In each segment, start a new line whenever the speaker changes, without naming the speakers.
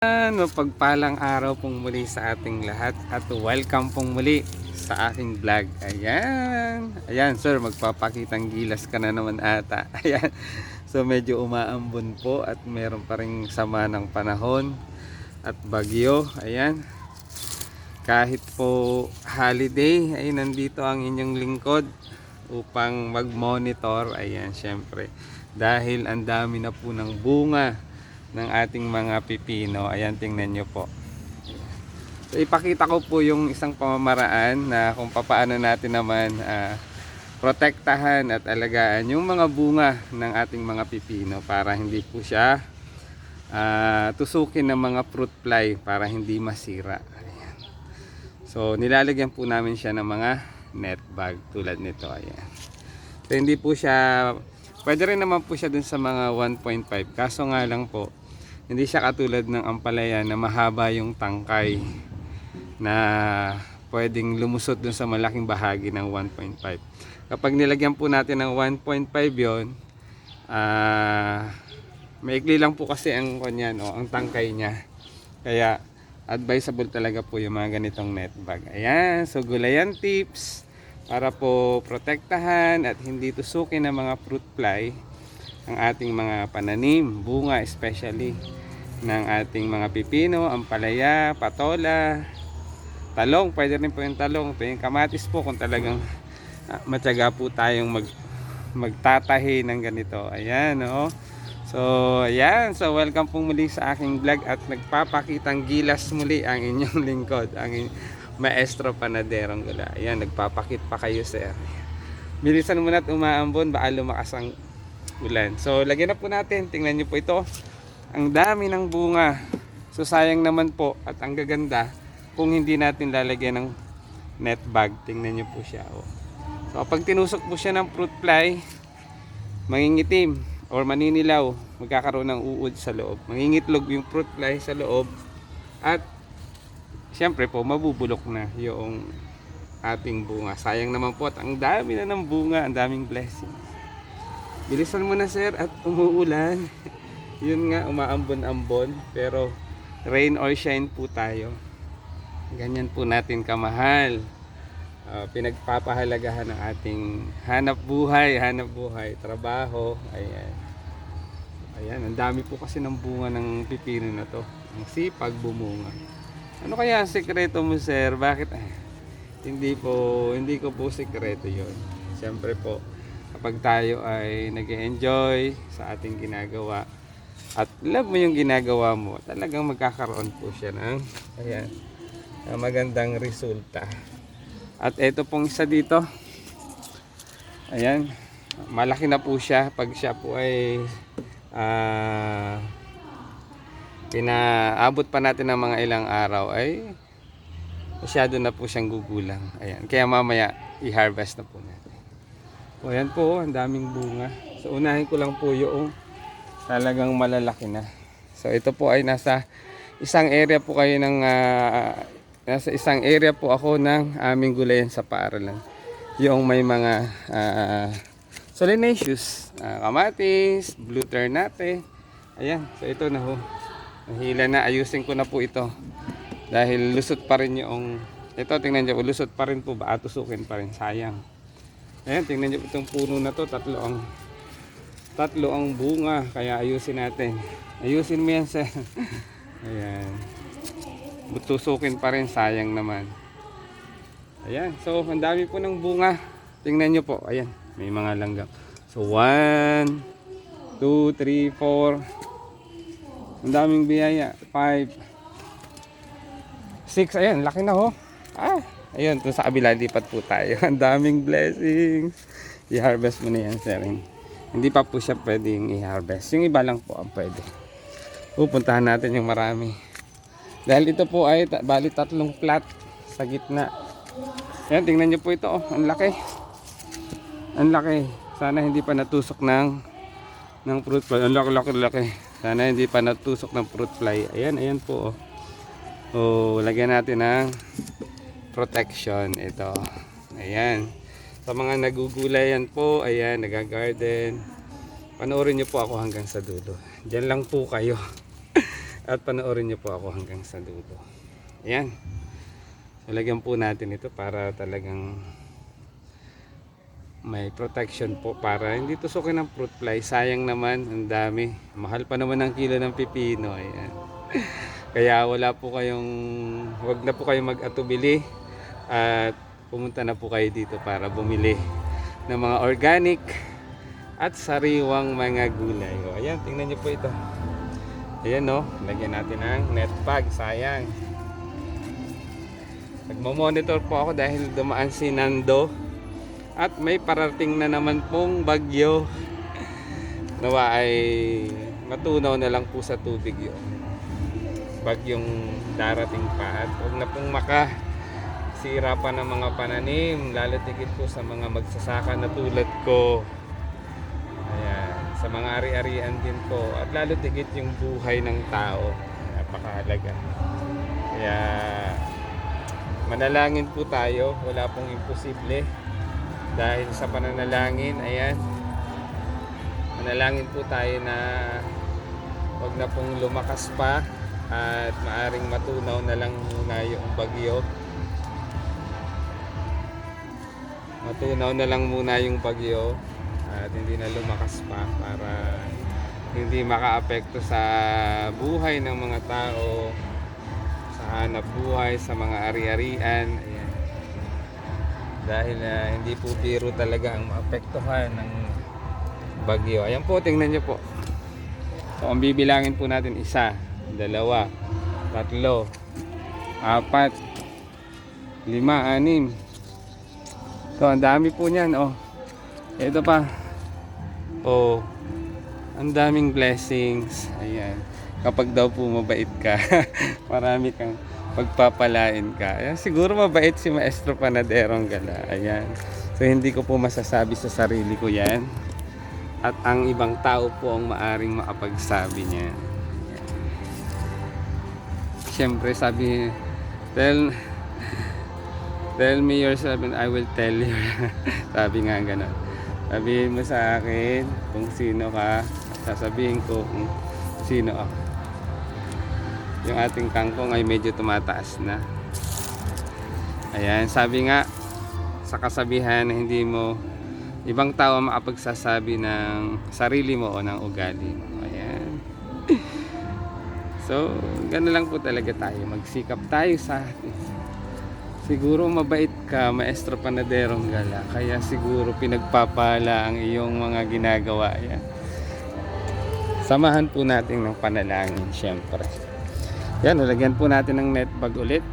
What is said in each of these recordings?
Ano, pagpalang araw pong muli sa ating lahat at welcome pong muli sa aking vlog. Ayan. Ayan, sir, magpapakitang gilas ka na naman ata. Ayan. So, medyo umaambon po at meron pa rin sama ng panahon at bagyo. Ayan. Kahit po holiday, ay nandito ang inyong lingkod upang mag-monitor. Ayan, syempre. Dahil ang dami na po ng bunga ng ating mga pipino. Ayan, tingnan nyo po. So, ipakita ko po yung isang pamamaraan na kung papaano natin naman ah, protektahan at alagaan yung mga bunga ng ating mga pipino para hindi po siya ah, tusukin ng mga fruit fly para hindi masira. Ayan. So, nilalagyan po namin siya ng mga net bag tulad nito. Ayan. So, hindi po siya, pwede rin naman po siya dun sa mga 1.5. Kaso nga lang po, hindi siya katulad ng ampalaya na mahaba yung tangkay na pwedeng lumusot dun sa malaking bahagi ng 1.5. Kapag nilagyan po natin ng 1.5 yon, ah maikli lang po kasi ang kanya, no, ang tangkay niya. Kaya advisable talaga po yung mga ganitong net bag. Ayan, so gulayan tips para po protektahan at hindi tusukin ng mga fruit fly ang ating mga pananim, bunga especially ng ating mga pipino, ampalaya, patola, talong, pwede rin po yung talong, ito yung kamatis po kung talagang ah, matyaga po tayong mag, magtatahi ng ganito. Ayan, oh. So, ayan. So, welcome po muli sa aking vlog at nagpapakitang gilas muli ang inyong lingkod, ang in- maestro panaderong gula. Ayan, nagpapakit pa kayo, sir. Bilisan mo na't umaambon, baka lumakas ang ulan. So, lagyan na po natin. Tingnan nyo po ito. Ang dami ng bunga. So, sayang naman po at ang gaganda kung hindi natin lalagyan ng net bag. Tingnan nyo po siya. Oh. So, kapag tinusok po siya ng fruit fly, mangingitim or maninilaw, magkakaroon ng uod sa loob. Mangingitlog yung fruit fly sa loob at siyempre po mabubulok na yung ating bunga. Sayang naman po at ang dami na ng bunga, ang daming blessings. Bilisan mo na sir at umuulan. Yun nga, umaambon-ambon. Pero rain or shine po tayo. Ganyan po natin kamahal. Ah, pinagpapahalagahan ng ating hanap buhay, hanap buhay, trabaho. Ayan. Ayan, ang dami po kasi ng bunga ng pipino na to. Ang sipag bumunga. Ano kaya ang sekreto mo sir? Bakit? Ay, hindi po, hindi ko po sekreto yon. Siyempre po, kapag tayo ay nag enjoy sa ating ginagawa at love mo yung ginagawa mo, talagang magkakaroon po siya ng ayan, ng magandang resulta. At ito pong isa dito, ayan, malaki na po siya pag siya po ay ah, pinaabot pa natin ng mga ilang araw ay masyado na po siyang gugulang. Ayan. Kaya mamaya i-harvest na po natin. O yan po, ang daming bunga. So unahin ko lang po yung talagang malalaki na. So ito po ay nasa isang area po kayo ng ah, nasa isang area po ako ng aming gulayan sa paaralan. Yung may mga ah, solanaceous, ah, kamatis, blue ternate. Ayan, so ito na ho. Nahila na, ayusin ko na po ito. Dahil lusot pa rin yung, ito tingnan nyo, lusot pa rin po, baka tusukin pa rin, sayang. Ayan, tingnan nyo itong puno na to, tatlo ang, tatlo ang bunga, kaya ayusin natin. Ayusin mo yan, sir. Ayan. Tusukin pa rin, sayang naman. Ayan, so ang dami po ng bunga. Tingnan nyo po, ayan, may mga langgam. So, 1, 2, 3, 4, ang daming biyaya. 5, 6, ayan, laki na ho. Ah, ayun, to sa kabila, lipat po tayo. Ang daming blessings. I-harvest mo na yan, sir. Hindi pa po siya pwedeng i-harvest. Yung iba lang po ang pwede. Pupuntahan natin yung marami. Dahil ito po ay bali tatlong plat sa gitna. Ayan, tingnan nyo po ito. Oh, ang laki. Ang laki. Sana hindi pa natusok ng ng fruit fly. Ang laki, laki, laki. Sana hindi pa natusok ng fruit fly. Ayan, ayan po. Oh, oh lagyan natin ng protection. Ito. Ayan. Sa mga nagugulayan po, ayan, nagagarden. Panoorin nyo po ako hanggang sa dulo. Diyan lang po kayo. At panoorin niyo po ako hanggang sa dulo. Ayan. So, lagyan po natin ito para talagang may protection po para hindi tusukin ng fruit fly. Sayang naman, ang dami. Mahal pa naman ang kilo ng pipino. Ayan. Kaya wala po kayong, wag na po kayo mag-atubili at pumunta na po kayo dito para bumili ng mga organic at sariwang mga gulay. O, ayan, tingnan niyo po ito. Ayan no, lagyan natin ng net bag, sayang. Nagmo-monitor po ako dahil dumaan si Nando at may parating na naman pong bagyo. Nawa ay matunaw na lang po sa tubig yun. Bagyong darating pa at huwag na pong maka sira pa ng mga pananim lalo tigit po sa mga magsasaka na tulad ko. Ayan sa mga ari-arian din po. At lalo tigit yung buhay ng tao. Napakahalaga. Kaya manalangin po tayo. Wala pong imposible. Dahil sa pananalangin ayan. Manalangin po tayo na wag na pong lumakas pa at maaring matunaw na lang muna yung bagyo matunaw na lang muna yung bagyo at hindi na lumakas pa para hindi makaapekto sa buhay ng mga tao sa hanap buhay sa mga ari-arian. Ayan. dahil ah, hindi po biro talaga ang maapektuhan ng bagyo. Ayan po tingnan nyo po. So ang bibilangin po natin isa dalawa tatlo apat lima anim So, ang dami po niyan, oh. Ito pa. Oh. Ang daming blessings. Ayan. Kapag daw po mabait ka, marami kang pagpapalain ka. Ayan, siguro mabait si Maestro Panaderong Gala. Ayan. So, hindi ko po masasabi sa sarili ko yan. At ang ibang tao po ang maaring makapagsabi niyan. Siyempre, sabi, tell, Tell me yourself and I will tell you. Sabi nga gano'n. Sabihin mo sa akin kung sino ka. Sasabihin ko kung sino ako. Yung ating kangkong ay medyo tumataas na. Ayan, sabi nga sa kasabihan na hindi mo ibang tao makapagsasabi ng sarili mo o ng ugali mo. Ayan. So, gano'n lang po talaga tayo. Magsikap tayo sa atin. Siguro mabait ka, maestro panaderong gala. Kaya siguro pinagpapala ang iyong mga ginagawa. Yan. Samahan po natin ng panalangin, syempre. Yan, ulagyan po natin ng net bag ulit.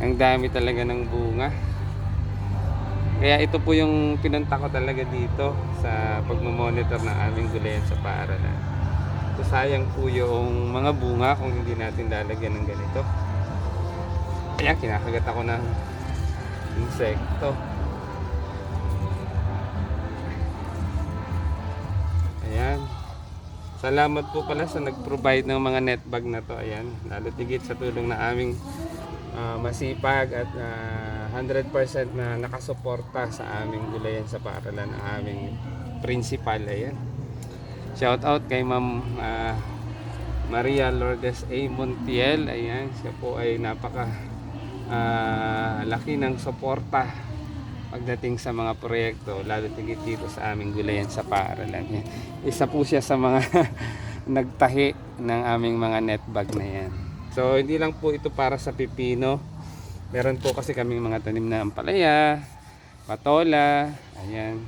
Ang dami talaga ng bunga. Kaya ito po yung pinunta ko talaga dito sa pagmamonitor ng aming gulayan sa paaralan. So sayang po yung mga bunga kung hindi natin lalagyan ng ganito. Kaya kinakagat ako ng insekto. Ayan. Salamat po pala sa nag-provide ng mga net bag na to. Ayan. Lalo tigit sa tulong na aming ah, masipag at ah, 100% na nakasuporta sa aming gulayan sa paaralan ng aming principal. Ayan. Shout out kay Ma'am ah, Maria Lourdes A. Montiel. Ayan. Siya po ay napaka ah, laki ng suporta pagdating sa mga proyekto lalo tigit dito sa aming gulayan sa paaralan. Yan. isa po siya sa mga nagtahi ng aming mga net bag na yan. So hindi lang po ito para sa pipino. Meron po kasi kaming mga tanim na ampalaya patola ayan.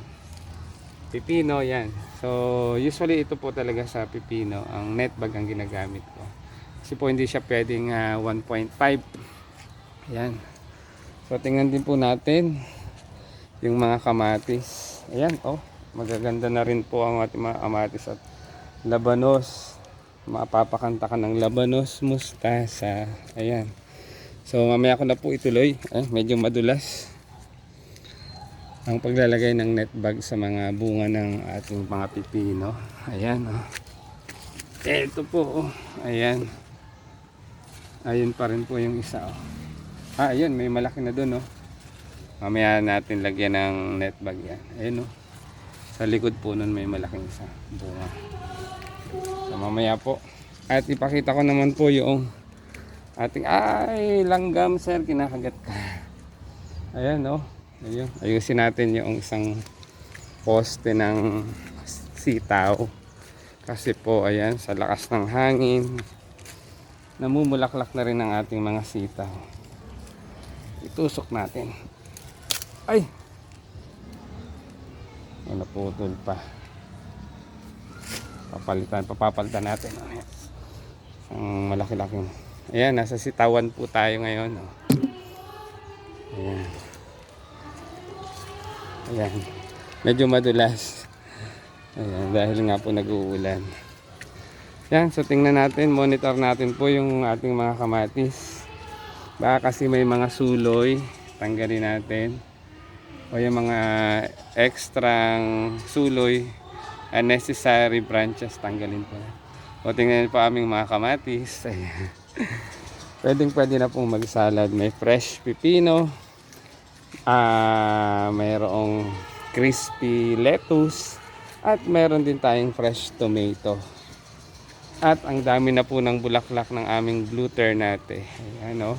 Pipino yan. So usually ito po talaga sa pipino ang net bag ang ginagamit ko. Kasi po hindi siya pwedeng ah, 1.5 Ayan. So tingnan din po natin yung mga kamatis. Ayan, oh. Magaganda na rin po ang ating mga kamatis at labanos. Mapapakanta ka ng labanos, mustasa. Ayan. So mamaya ko na po ituloy. Eh, medyo madulas. Ang paglalagay ng net bag sa mga bunga ng ating mga pipino. Ayan, oh. Ito po, oh. Ayan. Ayun pa rin po yung isa, oh. Ah, ayun, may malaki na doon, no. Mamaya natin lagyan ng net bag yan. Ayun, no. Sa likod po nun may malaking isa. Bunga. So, mamaya po, At ipakita ko naman po yung ating ay langgam sir kinakagat ka. Ayan oh. Ayun. Ayusin natin yung isang poste ng sitaw. Kasi po ayan sa lakas ng hangin namumulaklak na rin ang ating mga sitaw. Itusok natin. Ay! Oh, naputol pa. Papalitan, papapalitan natin. Ang malaki-laking. Ayan, nasa sitawan po tayo ngayon. Oh. Ayan. Ayan. Medyo madulas. Ayan, dahil nga po nag-uulan. Yan, so tingnan natin, monitor natin po yung ating mga kamatis. Baka kasi may mga suloy, tanggalin natin. O yung mga extrang suloy, unnecessary branches, tanggalin po. O tingnan po aming mga kamatis. Ayan. Pwedeng pwede na pong magsalad. May fresh pipino, ah mayroong crispy lettuce, at meron din tayong fresh tomato. At ang dami na po ng bulaklak ng aming blue ternate. Ayan o.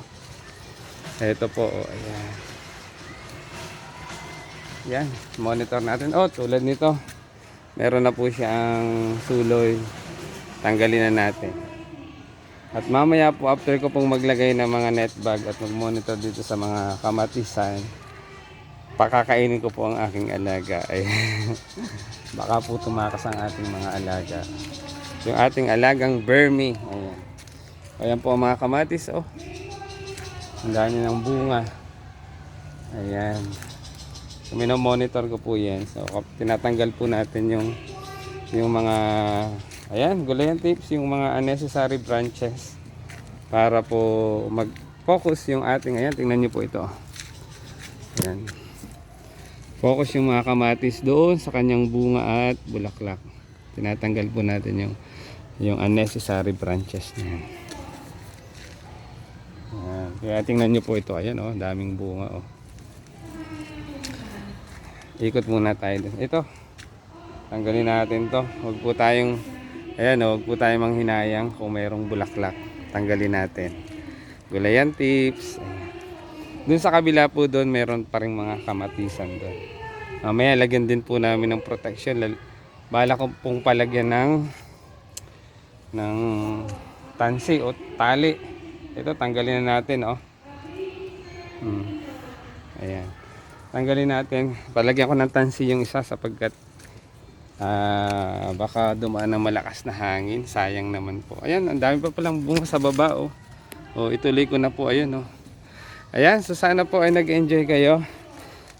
Ito po. Oh, ayan. Yan. Monitor natin. Oh, tulad nito. Meron na po siyang suloy. Tanggalin na natin. At mamaya po after ko pong maglagay ng mga net bag at mag-monitor dito sa mga kamatisan, pakakainin ko po ang aking alaga. Ay, baka po tumakas ang ating mga alaga yung ating alagang Burmy. Ayan. Ayan po mga kamatis. Oh. Ang dami ng bunga. Ayan. So, monitor ko po yan. So, tinatanggal po natin yung yung mga ayan, gulayan tips, yung mga unnecessary branches para po mag-focus yung ating ayan, tingnan niyo po ito. Ayan. Focus yung mga kamatis doon sa kanyang bunga at bulaklak. Tinatanggal po natin yung yung unnecessary branches niya. Ayan. Kaya tingnan nyo po ito. Ayan oh, daming bunga oh. Ikot muna tayo dun. Ito. Tanggalin natin to. Huwag po tayong ayan oh, huwag po tayong manghinayang kung mayroong bulaklak. Tanggalin natin. Gulayan tips. Ayan. Dun sa kabila po doon meron pa ring mga kamatisan doon. Mamaya lagyan din po namin ng protection. Bala ko pong palagyan ng ng tansi o tali. Ito tanggalin na natin oh. Hmm. Ayan. Tanggalin natin. Palagyan ko ng tansi yung isa sapagkat ah baka dumaan ng malakas na hangin. Sayang naman po. Ayan, ang dami pa palang bunga sa baba oh. Oh, ituloy ko na po ayun oh. Ayan, so sana po ay nag-enjoy kayo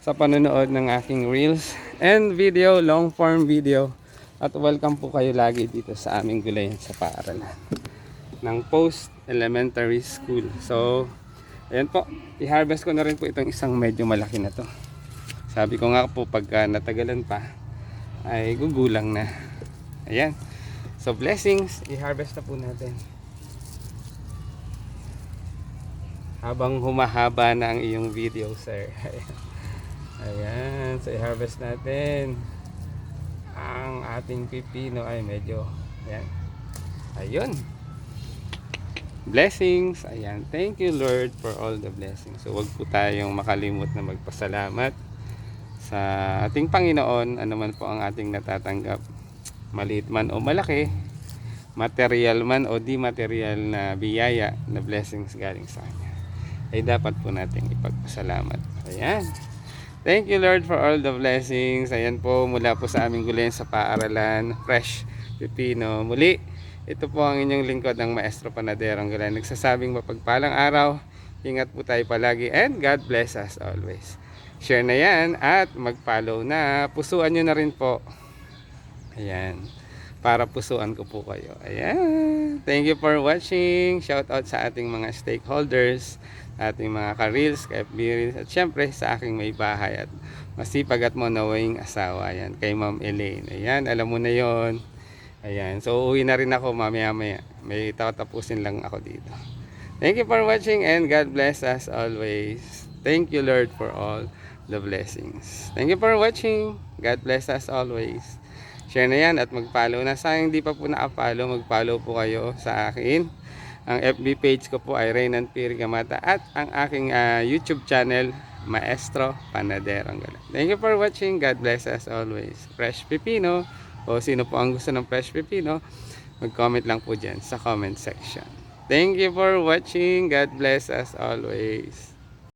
sa panonood ng aking reels and video, long form video. At welcome po kayo lagi dito sa aming gulayan sa paaralan ng Post Elementary School. So, ayan po, i-harvest ko na rin po itong isang medyo malaki na to. Sabi ko nga po pagka natagalan pa ay gugulang na. Ayan. So, blessings, i-harvest na po natin. Habang humahaba na ang iyong video, sir. Ayan, so i-harvest natin ang ating pipino ay medyo ayan ayun blessings ayan thank you Lord for all the blessings so wag po tayong makalimot na magpasalamat sa ating Panginoon ano man po ang ating natatanggap maliit man o malaki material man o di material na biyaya na blessings galing sa Kanya ay dapat po nating ipagpasalamat ayan Thank you Lord for all the blessings. Ayan po mula po sa aming gulayan sa paaralan. Fresh Pipino. Muli, ito po ang inyong lingkod ng Maestro Panaderong Gulayan. Nagsasabing mapagpalang araw. Ingat po tayo palagi and God bless us always. Share na yan at mag-follow na. Pusuan nyo na rin po. Ayan. Para pusuan ko po kayo. Ayan. Thank you for watching. Shout out sa ating mga stakeholders ating mga ka-reels, ka-FB reels, at syempre sa aking may bahay at masipag at monawing asawa. Ayan, kay Ma'am Elaine. Ayan, alam mo na yon. Ayan, so uuwi na rin ako mamaya maya. May tatapusin lang ako dito. Thank you for watching and God bless us always. Thank you Lord for all the blessings. Thank you for watching. God bless us always. share na yan at mag-follow na. Sa hindi pa po naka-follow, mag-follow po kayo sa akin. Ang FB page ko po ay Reynan Pirigamata at ang aking ah, YouTube channel, Maestro Panadero. Thank you for watching. God bless as always. Fresh Pipino o sino po ang gusto ng Fresh Pipino, mag-comment lang po dyan sa comment section. Thank you for watching. God bless as always.